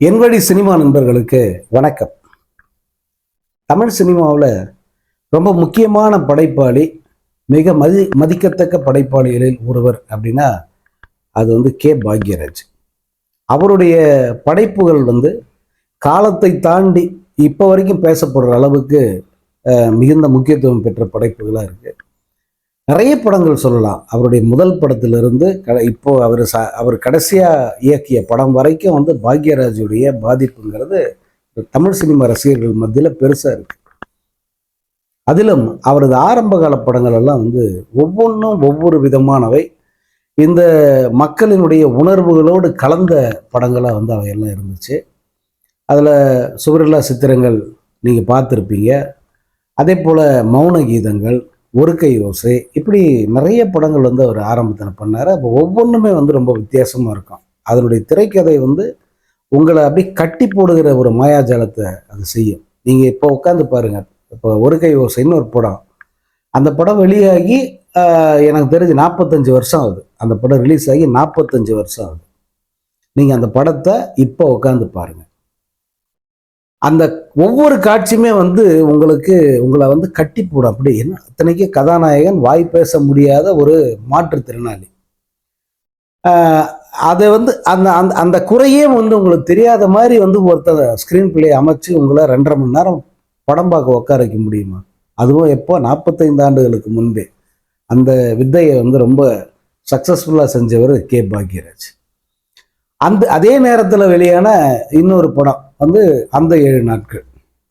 என்வழி cinema நண்பர்களுக்கு வணக்கம். தமிழ் சினிமாவில் ரொம்ப முக்கியமான படைப்பாளி மிக மதி மதிக்கத்தக்க படைப்பாளிகளில் ஒருவர் அப்படின்னா அது வந்து கே. பாக்யராஜ். அவருடைய படைப்புகள் வந்து காலத்தை தாண்டி இப்போ வரைக்கும் பேசப்படுற அளவுக்கு மிகுந்த முக்கியத்துவம் பெற்ற படைப்புகளாக இருக்குது நிறைய படங்கள் சொல்லலாம். அவருடைய முதல் படத்திலிருந்து க இப்போ அவர் ச அவர் கடைசியாக இயக்கிய படம் வரைக்கும் வந்து பாக்யராஜுடைய பாதிப்புங்கிறது தமிழ் சினிமா ரசிகர்கள் மத்தியில் பெருசாக இருக்கு. அதிலும் அவரது ஆரம்பகால படங்கள் எல்லாம் வந்து ஒவ்வொன்றும் ஒவ்வொரு விதமானவை. இந்த மக்களினுடைய உணர்வுகளோடு கலந்த படங்களாக வந்து அவையெல்லாம் இருந்துச்சு. அதில் சுவரில்லா சித்திரங்கள் நீங்கள் பார்த்துருப்பீங்க. அதே போல் மௌன கீதங்கள் ஒரு கை ஓசை. இப்படி நிறைய படங்கள் வந்து அவர் ஆரம்பத்தில் பண்ணார். அப்போ ஒவ்வொன்றுமே வந்து ரொம்ப வித்தியாசமாக இருக்கும். அதனுடைய திரைக்கதை வந்து உங்களை அப்படியே கட்டி போடுகிற ஒரு மாயாஜாலத்தை அது செய்யும். நீங்கள் இப்போ உட்காந்து பாருங்கள் இப்போ ஒரு கை ஓசைன்னு ஒரு படம். அந்த படம் வெளியாகி எனக்கு தெரிஞ்சு நாற்பத்தஞ்சு வருஷம் ஆகுது. அந்த படம் ரிலீஸ் ஆகி நாற்பத்தஞ்சு வருஷம் ஆகுது. நீங்கள் அந்த படத்தை இப்போ உட்காந்து பாருங்கள் அந்த ஒவ்வொரு காட்சியுமே வந்து உங்களுக்கு உங்களை வந்து கட்டி போடும். அப்படி என்ன? அத்தனைக்கு கதாநாயகன் வாய் பேச முடியாத ஒரு மாற்றுத்திறனாளி. அதை வந்து அந்த அந்த அந்த குறையே வந்து உங்களுக்கு தெரியாத மாதிரி வந்து ஒருத்தர் ஸ்க்ரீன் பிளே அமைச்சு உங்களை ரெண்டரை மணி நேரம் படம் பார்க்க உட்கார வைக்க முடியுமா? அதுவும் எப்போ? நாற்பத்தைந்து ஆண்டுகளுக்கு முன்பே. அந்த வித்தையை வந்து ரொம்ப சக்ஸஸ்ஃபுல்லாக செஞ்சவர் கே பாக்யராஜ். அந்த அதே நேரத்தில் வெளியான இன்னொரு படம் வந்து அந்த ஏழு நாட்கள்.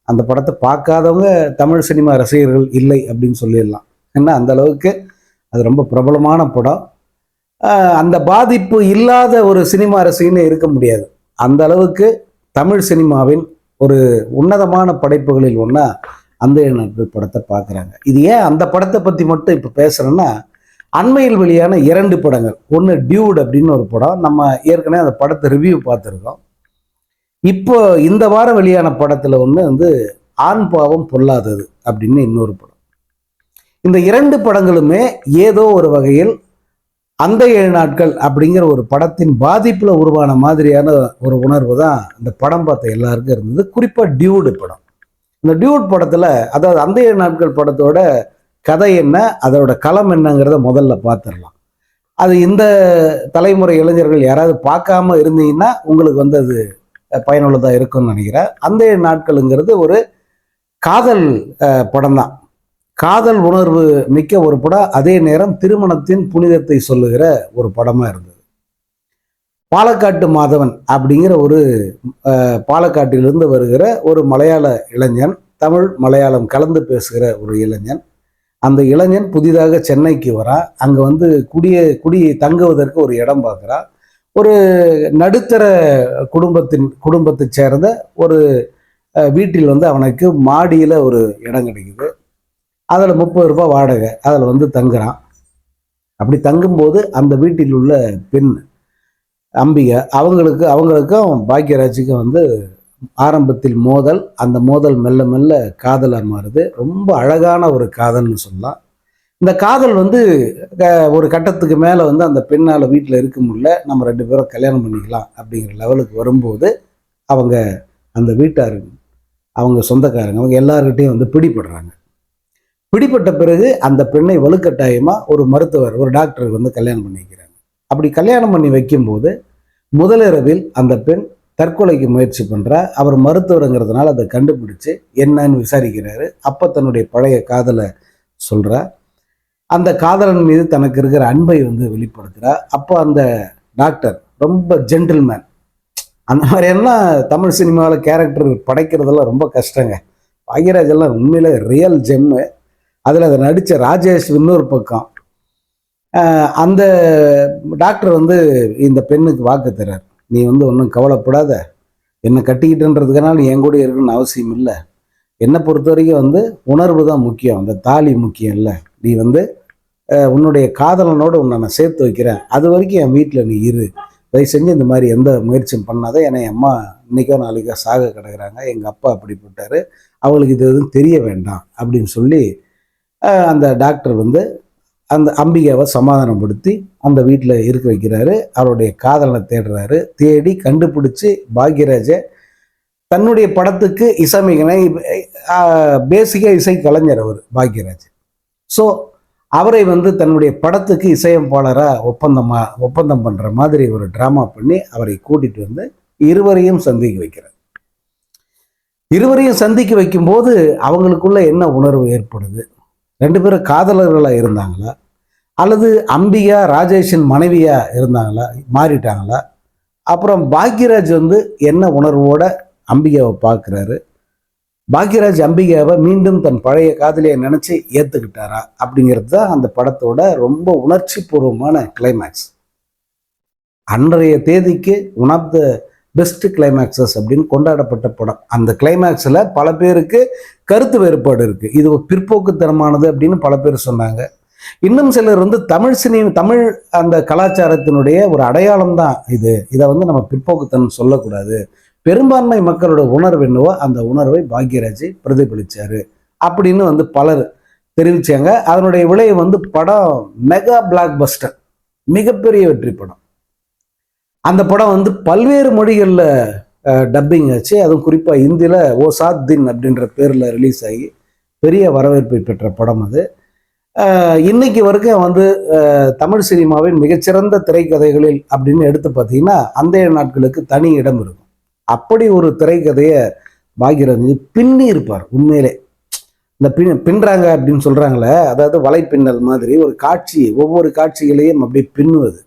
அந்த படத்தை பார்க்காதவங்க தமிழ் சினிமா ரசிகர்கள் இல்லை அப்படின்னு சொல்லிடலாம். ஏன்னா அந்த அளவுக்கு அது ரொம்ப பிரபலமான படம். அந்த பாதிப்பு இல்லாத ஒரு சினிமா ரசிகன்னு இருக்க முடியாது. அந்த அளவுக்கு தமிழ் சினிமாவின் ஒரு உன்னதமான படைப்புகளில் ஒன்றா அந்த ஏழு நாட்கள் படத்தை பார்க்குறாங்க. இது ஏன் அந்த படத்தை பற்றி மட்டும் இப்போ பேசுகிறேன்னா அண்மையில் வெளியான இரண்டு படங்கள். ஒன்று டியூட் அப்படின்னு ஒரு படம். நம்ம ஏற்கனவே அந்த படத்தை ரிவ்யூ பார்த்துருக்கோம். இப்போ இந்த வாரம் வெளியான படத்தில் ஒன்று வந்து ஆண் பாவம் பொல்லாதது அப்படின்னு இன்னொரு படம். இந்த இரண்டு படங்களுமே ஏதோ ஒரு வகையில் அந்த ஏழு நாட்கள் அப்படிங்கிற ஒரு படத்தின் பாதிப்பில் உருவான மாதிரியான ஒரு உணர்வு தான் இந்த படம் பார்த்த எல்லாருக்கும் இருந்தது. குறிப்பாக டியூடு படம். இந்த டியூட் படத்தில் அதாவது அந்த ஏழு நாட்கள் படத்தோட கதை என்ன அதோட களம் என்னங்கிறத முதல்ல பார்த்துடலாம் அது இந்த தலைமுறை இளைஞர்கள் யாராவது பார்க்காம இருந்தீங்கன்னா உங்களுக்கு வந்து அது பயனுள்ளதாக இருக்கும்னு நினைக்கிறேன். அந்த ஏழு நாட்களுங்கிறது ஒரு காதல் படம் தான் காதல் உணர்வு மிக்க ஒரு படம். அதே நேரம் திருமணத்தின் புனிதத்தை சொல்லுகிற ஒரு படமாக இருந்தது. பாலக்காட்டு மாதவன் அப்படிங்கிற ஒரு பாலக்காட்டிலிருந்து வருகிற ஒரு மலையாள இளைஞன் தமிழ் மலையாளம் கலந்து பேசுகிற ஒரு இளைஞன். அந்த இளைஞன் புதிதாக சென்னைக்கு வரா. அங்கே வந்து குடிய குடி தங்குவதற்கு ஒரு இடம் பார்க்குறா. ஒரு நடுத்தர குடும்பத்தின் குடும்பத்தை சேர்ந்த ஒரு வீட்டில் வந்து அவனுக்கு மாடியில் ஒரு இடம் கிடைக்குது. அதில் முப்பது ரூபாய் வாடகை அதில் வந்து தங்குறான். அப்படி தங்கும்போது அந்த வீட்டில் உள்ள பெண் அம்பிகை அவங்களுக்கு அவங்களுக்கும் பாக்யராஜுக்கும் வந்து ஆரம்பத்தில் மோதல் அந்த மோதல் மெல்ல மெல்ல காதலாக மாறுது. ரொம்ப அழகான ஒரு காதல்னு சொல்லலாம். இந்த காதல் வந்து ஒரு கட்டத்துக்கு மேலே வந்து அந்த பெண்ணால் வீட்டில் இருக்க முடியல நம்ம ரெண்டு பேரும் கல்யாணம் பண்ணிக்கலாம் அப்படிங்கிற லெவலுக்கு வரும்போது அவங்க அந்த வீட்டார் அவங்க சொந்தக்காரங்க அவங்க எல்லார்கிட்டையும் வந்து பிடிபடுறாங்க. பிடிப்பட்ட பிறகு அந்த பெண்ணை வலுக்கட்டாயமாக ஒரு மருத்துவர் ஒரு டாக்டர் வந்து கல்யாணம் பண்ணிக்கிறாங்க. அப்படி கல்யாணம் பண்ணி வைக்கும்போது முதலிரவில் அந்த பெண் தற்கொலைக்கு முயற்சி பண்ணுறா அவர் மருத்துவருங்கிறதுனால அதை கண்டுபிடிச்சு என்னன்னு விசாரிக்கிறாரு. அப்போ தன்னுடைய பழைய காதலை சொல்கிறா அந்த காதலன் மீது தனக்கு இருக்கிற அன்பை வந்து வெளிப்படுத்துகிறார் அப்போ அந்த டாக்டர் ரொம்ப ஜென்டில்மேன் அந்த மாதிரியெல்லாம் தமிழ் சினிமாவில் கேரக்டர் படைக்கிறதெல்லாம் ரொம்ப கஷ்டங்க. பாக்யராஜ் எல்லாம் உண்மையிலே ரியல் ஜெம்மு அதில் அதை நடித்த ராஜேஷ் இன்னொரு பக்கம். அந்த டாக்டர் வந்து இந்த பெண்ணுக்கு வாக்கு தர்றார் நீ வந்து ஒன்றும் கவலைப்படாத. என்னை கட்டிக்கிட்டுன்றதுக்கனால என் கூட இருக்கணும்னு அவசியம் இல்லை என்னை பொறுத்த வரைக்கும் வந்து உணர்வு தான் முக்கியம். அந்த தாலி முக்கியம் இல்லை. நீ வந்து உன்னுடைய காதலனோடு உன்னை நான் சேர்த்து வைக்கிறேன். அது வரைக்கும் என் வீட்டில் நீ இரு. தயவு செஞ்சு இந்த மாதிரி எந்த முயற்சியும் பண்ணாத. ஏன்னா என் அம்மா இன்னைக்கோ நாளைக்கோ சாக கிடக்குறாங்க. எங்கள் அப்பா அப்படிப்பட்டாரு. அவங்களுக்கு இது எதுவும் தெரிய வேண்டாம் அப்படின்னு சொல்லி அந்த டாக்டர் வந்து அந்த அம்பிகாவை சமாதானப்படுத்தி அந்த வீட்டில் இருக்க வைக்கிறாரு. அவருடைய காதலனை தேடுறாரு. தேடி கண்டுபிடிச்சி பாக்யராஜை தன்னுடைய படத்துக்கு இசைமிகனை பேசிக்காக இசை கலைஞர் அவர் பாக்யராஜ். ஸோ அவரை வந்து தன்னுடைய படத்துக்கு இசையமைப்பாளராக ஒப்பந்தமா ஒப்பந்தம் பண்ணுற மாதிரி ஒரு ட்ராமா பண்ணி அவரை கூட்டிட்டு வந்து இருவரையும் சந்திக்க வைக்கிறார். இருவரையும் சந்திக்க வைக்கும்போது அவங்களுக்குள்ள என்ன உணர்வு ஏற்படுது? ரெண்டு பேரும் காதலர்களாக இருந்தாங்களா? அல்லது அம்பிகா ராஜேஷின் மனைவியா இருந்தாங்களா? மாறிட்டாங்களா? அப்புறம் பாக்யராஜ் வந்து என்ன உணர்வோட அம்பிகாவை பார்க்குறாரு? பாக்யராஜ் அம்பிகாவை மீண்டும் தன் பழைய காதலியை நினச்சி ஏற்றுக்கிட்டாரா அப்படிங்கிறது தான் அந்த படத்தோட ரொம்ப உணர்ச்சி பூர்வமான கிளைமேக்ஸ் அன்றைய தேதிக்கு one of the best climaxes அப்படின்னு கொண்டாடப்பட்ட படம். அந்த கிளைமேக்ஸில் பல பேருக்கு கருத்து வேறுபாடு இருக்குது இது ஒரு பிற்போக்குத்தனமானது அப்படின்னு பல பேர் சொன்னாங்க. இன்னும் சிலர் வந்து தமிழ் சினி தமிழ் அந்த கலாச்சாரத்தினுடைய ஒரு அடையாளம் தான் இது. இதை வந்து நம்ம பிற்போக்குத்தனம் சொல்லக்கூடாது. பெரும்பான்மை மக்களோட உணர்வு என்னவோ அந்த உணர்வை பாக்யராஜ் பிரதிபலிச்சார். அப்படின்னு வந்து பலர் தெரிவிச்சாங்க. அதனுடைய விலை வந்து படம் மெகா பிளாக் பஸ்டர் மிகப்பெரிய வெற்றி படம். அந்த படம் வந்து பல்வேறு மொழிகளில் டப்பிங் ஆச்சு. அதுவும் குறிப்பாக இந்தியில் ஓ சாத் தின் அப்படின்ற பேரில் ரிலீஸ் ஆகி பெரிய வரவேற்பை பெற்ற படம் அது. இன்னைக்கு வரைக்கும் வந்து தமிழ் சினிமாவின் மிகச்சிறந்த திரைக்கதைகளில் அப்படின்னு எடுத்து பார்த்தீங்கன்னா அந்த நாட்களுக்கு தனி இடம் இருக்கும். அப்படி ஒரு திரைக்கதையை பாக்யராஜ் பின்னி இருப்பார் உண்மையிலே. இந்த பின் பின்றாங்க அப்படின்னு சொல்றாங்களே அதாவது வலைப்பின்னல் மாதிரி ஒரு காட்சி ஒவ்வொரு காட்சிகளையும் அப்படியே பின்னுவது.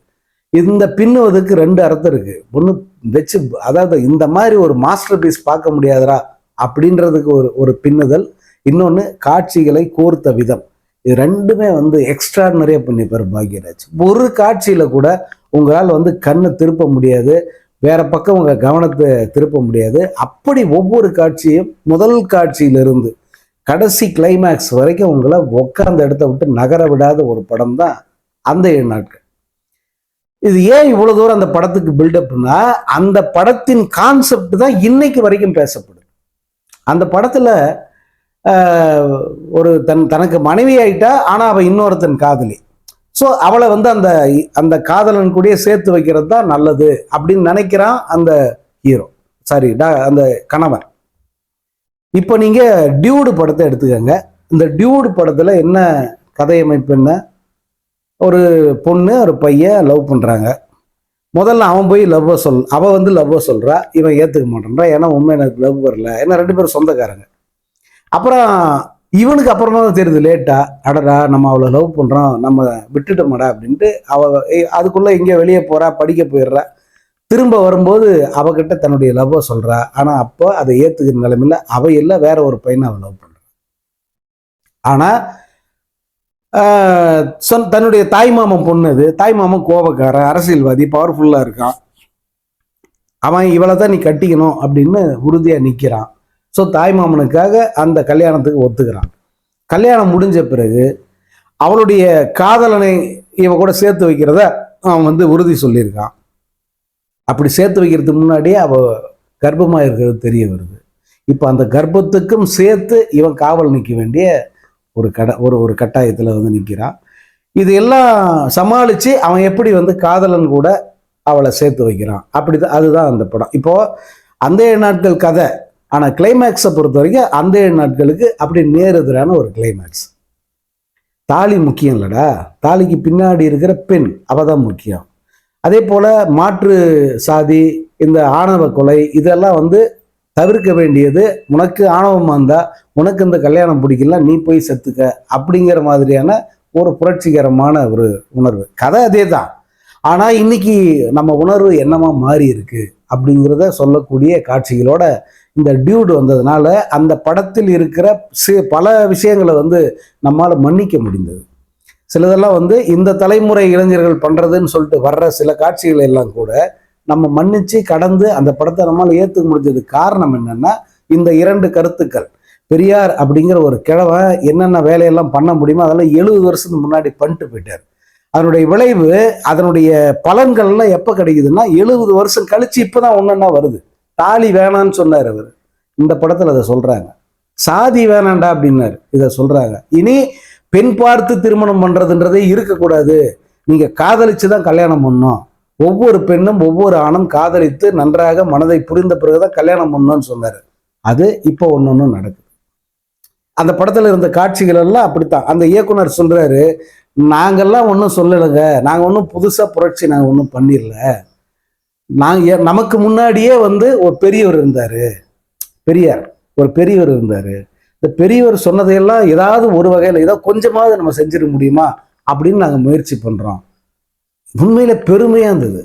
இந்த பின்னுவதுக்கு ரெண்டு அர்த்தம் இருக்கு. ஒன்று வச்சு அதாவது இந்த மாதிரி ஒரு மாஸ்டர் பீஸ் பார்க்க முடியாதரா அப்படின்றதுக்கு ஒரு ஒரு பின்னுதல். இன்னொன்று காட்சிகளை கோர்த்த விதம். இது ரெண்டுமே வந்து எக்ஸ்ட்ராடினரியாக பண்ணிப்பார் பாக்யராஜ். ஒரு காட்சியில கூட உங்களால் வந்து கண்ணை திருப்ப முடியாது. வேற பக்கம் உங்க கவனத்தை திருப்ப முடியாது. அப்படி ஒவ்வொரு காட்சியும் முதல் காட்சியிலிருந்து கடைசி கிளைமேக்ஸ் வரைக்கும் உங்களை உட்கார்ந்த இடத்த விட்டு நகர விடாத ஒரு படம் தான் அந்த ஏழு நாட்கள் இது ஏன் இவ்வளவு தூரம் அந்த படத்துக்கு பில்டப்னா அந்த படத்தின் கான்செப்ட் தான் இன்னைக்கு வரைக்கும் பேசப்படுது. அந்த படத்துல ஒரு தன் தனக்கு மனைவி ஆயிட்டா ஆனா அவ இன்னொருத்தன் காதலி. ஸோ அவளை வந்து அந்த அந்த காதலன் கூடயே சேர்த்து வைக்கிறது தான் நல்லது அப்படின்னு நினைக்கிறான் அந்த ஹீரோ சாரி அந்த கணவன். இப்போ நீங்க டியூடு படத்தை எடுத்துக்கோங்க. இந்த டியூடு படத்துல என்ன கதையமைப்பு என்ன? ஒரு பொண்ணு ஒரு பையன் லவ் பண்றாங்க. முதல்ல அவன் போய் லவ்வை சொல் அவ வந்து லவ்வை சொல்றா. இவன் ஏத்துக்க மாட்டேன்றா ஏன்னா உண்மை எனக்கு லவ் வரல. ஏன்னா ரெண்டு பேரும் சொந்தக்காரங்க. அப்புறம் இவனுக்கு அப்புறமா தான் தெரியுது லேட்டா அடடா நம்ம அவளை லவ் பண்றோம் நம்ம விட்டுட்டோம்டா அப்படின்ட்டு அவ அதுக்குள்ளே அதுக்குள்ள எங்கேயோ வெளியே போறா படிக்க போயிடுறா. திரும்ப வரும்போது அவகிட்ட தன்னுடைய லவ்வை சொல்றா. ஆனா அப்போ அதை ஏத்துக்கிற நிலைமையில அவ இல்லை வேற ஒரு பையனை அவள் லவ் பண்ணுறான் ஆனா சொன் தன்னுடைய தாய்மாமன் பொண்ணு அது. தாய்மாமன் கோபக்காரன் அரசியல்வாதி பவர்ஃபுல்லா இருக்கான். அவன் இவளை தான் நீ கட்டிக்கணும் அப்படின்னு உறுதியா நிக்கிறான். ஸோ தாய் மாமனுக்காக அந்த கல்யாணத்துக்கு ஒத்துக்கிறான். கல்யாணம் முடிஞ்ச பிறகு அவளுடைய காதலனை இவ கூட சேர்த்து வைக்கிறத அவன் வந்து உறுதி சொல்லியிருக்கான். அப்படி சேர்த்து வைக்கிறதுக்கு முன்னாடியே அவள் கர்ப்பமாக இருக்கிறது தெரிய வருது. இப்போ அந்த கர்ப்பத்துக்கும் சேர்த்து இவன் காவல் நிற்க வேண்டிய ஒரு கட ஒரு ஒரு கட்டாயத்தில் வந்து நிற்கிறான் இது எல்லாம் சமாளித்து அவன் எப்படி வந்து காதலன் கூட அவளை சேர்த்து வைக்கிறான். அப்படி தான் அதுதான் அந்த படம். இப்போது அந்த நாட்கள் கதை. ஆனால் கிளைமேக்ஸை பொறுத்த வரைக்கும் அந்த ஏழு நாட்களுக்கு அப்படி நேரெதிரான ஒரு கிளைமேக்ஸ் தாலி முக்கியம் இல்லடா தாலிக்கு பின்னாடி இருக்கிற பெண் அவள் தான் முக்கியம். அதே போல் மாற்று சாதி இந்த ஆணவ கொலை இதெல்லாம் வந்து தவிர்க்க வேண்டியது. உனக்கு ஆணவமாக இருந்தால் உனக்கு இந்த கல்யாணம் பிடிக்கல நீ போய் செத்துக்க அப்படிங்கிற மாதிரியான ஒரு புரட்சிகரமான ஒரு உணர்வு. கதை அதே தான் ஆனால் இன்னைக்கு நம்ம உணர்வு என்னமா மாறி இருக்கு அப்படிங்கிறத சொல்லக்கூடிய காட்சிகளோட இந்த டியூடு வந்ததுனால அந்த படத்தில் இருக்கிற சி- பல விஷயங்களை வந்து நம்மால் மன்னிக்க முடிந்தது. சிலதெல்லாம் வந்து இந்த தலைமுறை இளைஞர்கள் பண்ணுறதுன்னு சொல்லிட்டு வர்ற சில காட்சிகள் எல்லாம் கூட நம்ம மன்னித்து கடந்து அந்த படத்தை நம்மால் ஏற்றுக்க முடிஞ்சது காரணம் என்னென்னா இந்த இரண்டு கருத்துக்கள். பெரியார் அப்படிங்கிற ஒரு கிழவன் என்னென்ன வேலையெல்லாம் பண்ண முடியுமோ அதெல்லாம் எழுபது வருஷத்துக்கு முன்னாடி பண்ணிட்டு போயிட்டார். அதனுடைய விளைவு அதனுடைய பலன்கள்லாம் எப்போ கிடைக்குதுன்னா எழுபது வருஷம் கழிச்சு இப்போதான் ஒன்றுன்னா வருது. தாலி வேணான்னு சொன்னார் அவர். இந்த படத்தில் அதை சொல்கிறாங்க சாதி வேணாண்டா அப்படின்னாரு. இதை சொல்கிறாங்க இனி பெண் பார்த்து திருமணம் பண்ணுறதுன்றதே இருக்கக்கூடாது. நீங்கள் காதலிச்சு தான் கல்யாணம் பண்ணணும். ஒவ்வொரு பெண்ணும் ஒவ்வொரு ஆணும் காதலித்து நன்றாக மனதை புரிந்த பிறகு தான் கல்யாணம் பண்ணணும்னு சொன்னார். அது இப்போ ஒன்று ஒன்று நடக்குது. அந்த படத்தில் இருந்த காட்சிகள் எல்லாம் அப்படித்தான். அந்த இயக்குனர் சொல்கிறாரு நாங்கள்லாம் ஒன்றும் சொல்லலைங்க. நாங்கள் ஒன்றும் புதுசாக புரட்சி நாங்கள் ஒன்றும் பண்ணிடல. நாங்கள் நமக்கு முன்னாடியே வந்து ஒரு பெரியவர் இருந்தார். பெரியார். ஒரு பெரியவர் இருந்தார். இந்த பெரியவர் சொன்னதையெல்லாம் ஏதாவது ஒரு வகையில் ஏதோ கொஞ்சமாவது நம்ம செஞ்சிட முடியுமா அப்படின்னு நாங்கள் முயற்சி பண்ணுறோம் உண்மையில் பெருமையாக இருந்தது.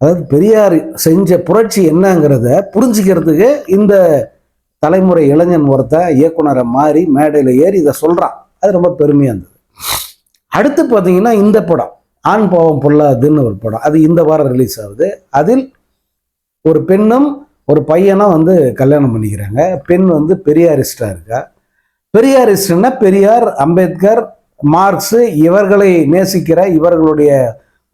அதாவது பெரியார் செஞ்ச புரட்சி என்னங்கிறத புரிஞ்சுக்கிறதுக்கு இந்த தலைமுறை இளைஞன் ஒருத்தன் இயக்குனரை மாறி மேடையில் ஏறி இதை சொல்கிறான் அது ரொம்ப பெருமையாக இருந்தது. அடுத்து பார்த்தீங்கன்னா இந்த படம். ஆண் பாவம் பொல்லாதுன்னு ஒரு படம். அது இந்த வாரம் ரிலீஸ் ஆகுது. அதில் ஒரு பெண்ணும் ஒரு பையனும் வந்து கல்யாணம் பண்ணிக்கிறாங்க. பெண் வந்து பெரியாரிஸ்டாக இருக்கா? பெரியாரிஸ்ட்னா பெரியார் அம்பேத்கர் மார்க்ஸ் இவர்களை நேசிக்கிற இவர்களுடைய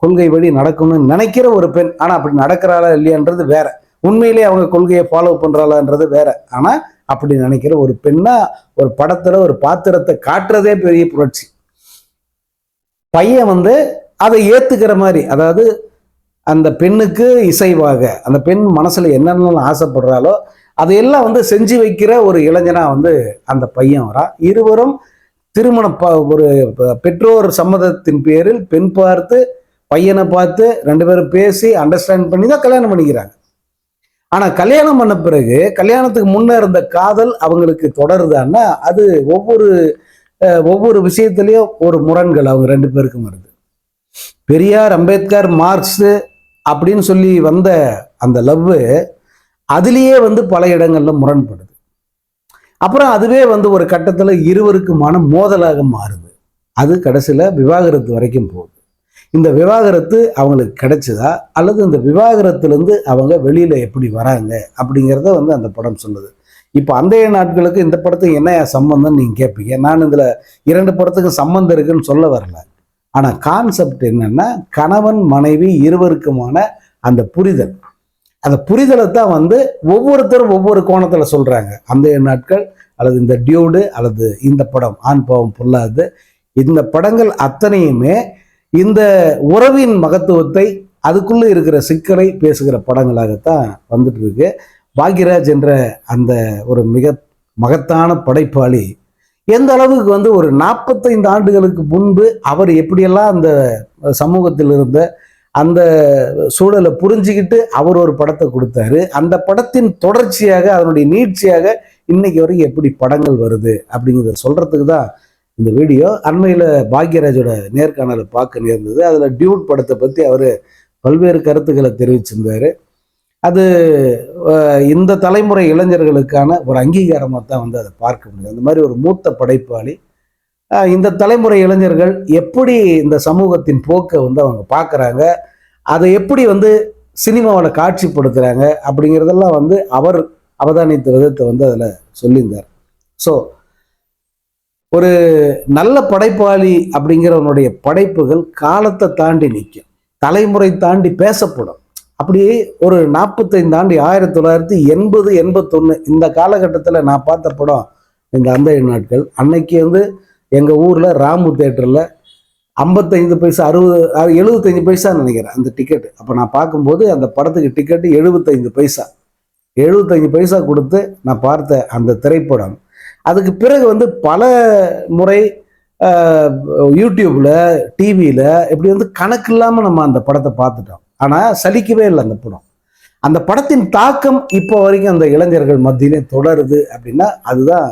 கொள்கை வழி நடக்கணும்னு நினைக்கிற ஒரு பெண். ஆனால் அப்படி நடக்கிறாளா இல்லையான்றது வேற. உண்மையிலேயே அவங்க கொள்கையை ஃபாலோ பண்ணுறாளான்றது வேற. ஆனால் அப்படி நினைக்கிற ஒரு பெண்ணா ஒரு படத்தில் ஒரு பாத்திரத்தை காட்டுறதே பெரிய புரட்சி. பையன் வந்து அதை ஏற்றுக்கிற மாதிரி அதாவது அந்த பெண்ணுக்கு இசைவாக அந்த பெண் மனசில் என்னென்ன ஆசைப்படுறாளோ அதையெல்லாம் வந்து செஞ்சு வைக்கிற ஒரு இளைஞனாக வந்து அந்த பையன் வரான் இருவரும் திருமண ப- ஒரு பெற்றோர் சம்மதத்தின் பேரில் பெண் பார்த்து பையனை பார்த்து ரெண்டு பேரும் பேசி அண்டர்ஸ்டாண்ட் பண்ணி தான் கல்யாணம் பண்ணிக்கிறாங்க. ஆனால் கல்யாணம் பண்ண பிறகு கல்யாணத்துக்கு முன்னே இருந்த காதல் அவங்களுக்கு தொடருதான்னா அது ஒவ்வொரு ஒவ்வொரு விஷயத்துலேயும் ஒரு முரண்கள் அவங்க ரெண்டு பேருக்கும் வருது. பெரியார் அம்பேத்கர் மார்க்ஸ் அப்படின்னு சொல்லி வந்த அந்த லவ் அதுலேயே வந்து பல இடங்களில் முரண்படுது. அப்புறம் அதுவே வந்து ஒரு கட்டத்தில் இருவருக்குமான மோதலாக மாறுது. அது கடைசியில் விவாகரத்து வரைக்கும் போகுது. இந்த விவாகரத்து அவங்களுக்கு கிடைச்சதா? அல்லது இந்த விவாகரத்துலேருந்து அவங்க வெளியில் எப்படி வராங்க? அப்படிங்கிறத வந்து அந்த படம் சொல்லுது. இப்போ அந்தைய நாட்களுக்கு இந்த படத்துக்கு என்ன சம்பந்தம்னு நீங்கள் கேட்பீங்க நான் இதில் இரண்டு படத்துக்கு சம்மந்தம் இருக்குன்னு சொல்ல வரல. ஆனால் கான்செப்ட் என்னன்னா கணவன் மனைவி இருவருக்குமான அந்த புரிதல். அந்த புரிதலை தான் வந்து ஒவ்வொருத்தரும் ஒவ்வொரு கோணத்தில் சொல்கிறாங்க அந்த நாட்கள் அல்லது இந்த டியூடு அல்லது இந்த படம் ஆண் பாவம் பொல்லாது இந்த படங்கள் அத்தனையுமே இந்த உறவின் மகத்துவத்தை அதுக்குள்ளே இருக்கிற சிக்கலை பேசுகிற படங்களாகத்தான் வந்துட்டு இருக்கு. பாக்யராஜ் என்ற அந்த ஒரு மிக மகத்தான படைப்பாளி எந்த அளவுக்கு வந்து ஒரு நாற்பத்தைந்து ஆண்டுகளுக்கு முன்பு அவர் எப்படியெல்லாம் அந்த சமூகத்தில் இருந்த அந்த சூழலை புரிஞ்சுக்கிட்டு அவர் ஒரு படத்தை கொடுத்தாரு அந்த படத்தின் தொடர்ச்சியாக அதனுடைய நீட்சியாக இன்னைக்கு வரைக்கும் எப்படி படங்கள் வருது அப்படிங்கிறத சொல்றதுக்கு தான் இந்த வீடியோ. அண்மையில் பாக்யராஜோட நேர்காணலை பார்க்க நேர்ந்தது. அதில் டியூட் படத்தை பற்றி அவர் பல்வேறு கருத்துக்களை தெரிவிச்சிருந்தாரு. அது இந்த தலைமுறை இளைஞர்களுக்கான ஒரு அங்கீகாரமாக தான் வந்து அதை பார்க்க முடியும். அந்த மாதிரி ஒரு மூத்த படைப்பாளி இந்த தலைமுறை இளைஞர்கள் எப்படி இந்த சமூகத்தின் போக்கை வந்து அவங்க பார்க்குறாங்க அதை எப்படி வந்து சினிமாவில் காட்சிப்படுத்துகிறாங்க அப்படிங்கிறதெல்லாம் வந்து அவர் அவதானித்த விதத்தை வந்து அதில் சொல்லியிருந்தார். ஸோ ஒரு நல்ல படைப்பாளி அப்படிங்கிறவனுடைய படைப்புகள் காலத்தை தாண்டி நிற்கும். தலைமுறை தாண்டி பேசப்படும். அப்படி ஒரு நாற்பத்தைந்து ஆண்டு ஆயிரத்தி தொள்ளாயிரத்தி எண்பது எண்பத்தொன்று இந்த காலகட்டத்தில் நான் பார்த்த படம் இந்த அந்த நாட்கள். அன்னைக்கு வந்து எங்கள் ஊரில் ராமு தேட்டரில் ஐம்பத்தைந்து பைசா அறுபது எழுபத்தஞ்சு பைசா நினைக்கிறேன் அந்த டிக்கெட் அப்போ நான் பார்க்கும்போது அந்த படத்துக்கு டிக்கெட்டு எழுபத்தைந்து பைசா. எழுபத்தஞ்சு பைசா கொடுத்து நான் பார்த்த அந்த திரைப்படம். அதுக்கு பிறகு வந்து பல முறை யூடியூப்பில் டிவியில் இப்படி வந்து கணக்கு இல்லாமல் நம்ம அந்த படத்தை பார்த்துட்டோம். ஆனால் சலிக்கவே இல்லை அந்த படம். அந்த படத்தின் தாக்கம் இப்போ வரைக்கும் அந்த இளைஞர்கள் மத்தியிலே தொடருது அப்படின்னா அதுதான்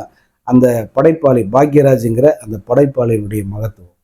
அந்த படைப்பாளி பாக்யராஜுங்கிற அந்த படைப்பாளியினுடைய மகத்துவம்.